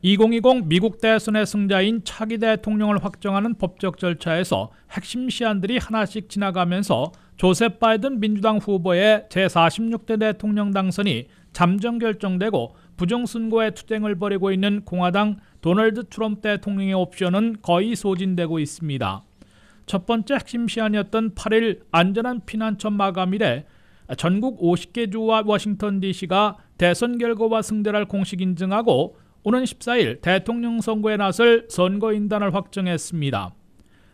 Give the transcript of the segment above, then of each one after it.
2020 미국 대선의 승자인 차기 대통령을 확정하는 법적 절차에서 핵심 시안들이 하나씩 지나가면서 조셉 바이든 민주당 후보의 제46대 대통령 당선이 잠정 결정되고 부정선거에 투쟁을 벌이고 있는 공화당 도널드 트럼프 대통령의 옵션은 거의 소진되고 있습니다. 첫 번째 핵심 시안이었던 8일 안전한 피난처 마감 일에 전국 50개 주와 워싱턴 DC가 대선 결과와 승자를 공식 인증하고 오는 14일 대통령 선거에 나설 선거인단을 확정했습니다.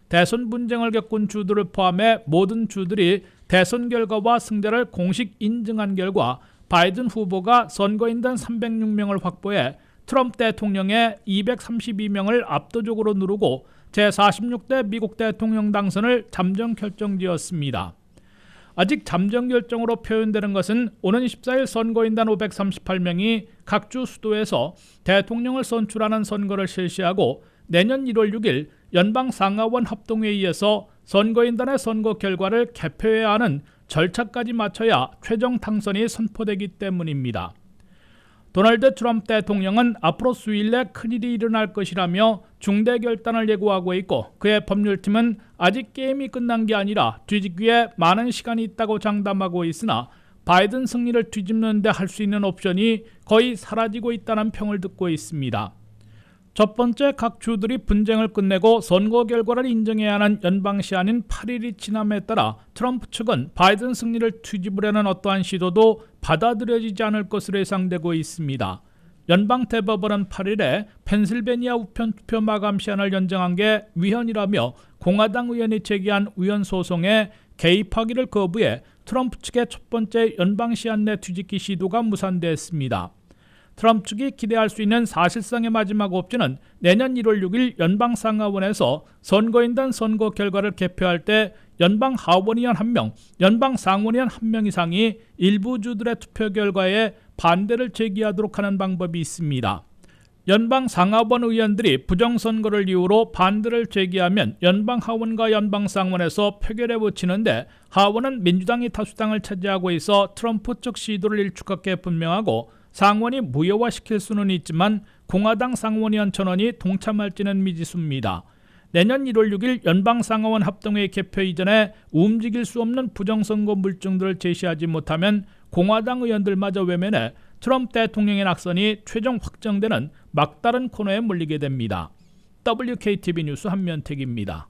대선 분쟁을 겪은 주들을 포함해 모든 주들이 대선 결과와 승자를 공식 인증한 결과 바이든 후보가 선거인단 306명을 확보해 트럼프 대통령의 232명을 압도적으로 누르고 제46대 미국 대통령 당선을 잠정 결정지었습니다. 아직 잠정 결정으로 표현되는 것은 오는 14일 선거인단 538명이 각 주 수도에서 대통령을 선출하는 선거를 실시하고 내년 1월 6일 연방 상하원 합동회의에서 선거인단의 선거 결과를 개표해야 하는 절차까지 마쳐야 최종 당선이 선포되기 때문입니다. 도널드 트럼프 대통령은 앞으로 수일 내 큰일이 일어날 것이라며 중대 결단을 예고하고 있고 그의 법률팀은 아직 게임이 끝난 게 아니라 뒤집기에 많은 시간이 있다고 장담하고 있으나 바이든 승리를 뒤집는 데 할 수 있는 옵션이 거의 사라지고 있다는 평을 듣고 있습니다. 첫 번째 각 주들이 분쟁을 끝내고 선거 결과를 인정해야 하는 연방 시한인 8일이 지남에 따라 트럼프 측은 바이든 승리를 뒤집으려는 어떠한 시도도 받아들여지지 않을 것으로 예상되고 있습니다. 연방 대법원은 8일에 펜실베니아 우편 투표 마감 시한을 연장한 게 위헌이라며 공화당 의원이 제기한 의원 소송에 개입하기를 거부해 트럼프 측의 첫 번째 연방 시한 내 뒤집기 시도가 무산됐습니다. 트럼프 측이 기대할 수 있는 사실상의 마지막 옵션은 내년 1월 6일 연방 상하원에서 선거인단 선거 결과를 개표할 때 연방 하원의원 1명, 연방 상원의원 1명 이상이 일부 주들의 투표 결과에 반대를 제기하도록 하는 방법이 있습니다. 연방 상하원 의원들이 부정선거를 이유로 반대를 제기하면 연방 하원과 연방 상원에서 표결에 붙이는데 하원은 민주당이 다수당을 차지하고 있어 트럼프 측 시도를 일축하게 분명하고 상원이 무효화시킬 수는 있지만 공화당 상원 의원 천원이 동참할지는 미지수입니다. 내년 1월 6일 연방상하원 합동회의 개표 이전에 움직일 수 없는 부정선거 물증들을 제시하지 못하면 공화당 의원들마저 외면해 트럼프 대통령의 낙선이 최종 확정되는 막다른 코너에 몰리게 됩니다. WKTV 뉴스 한면택입니다.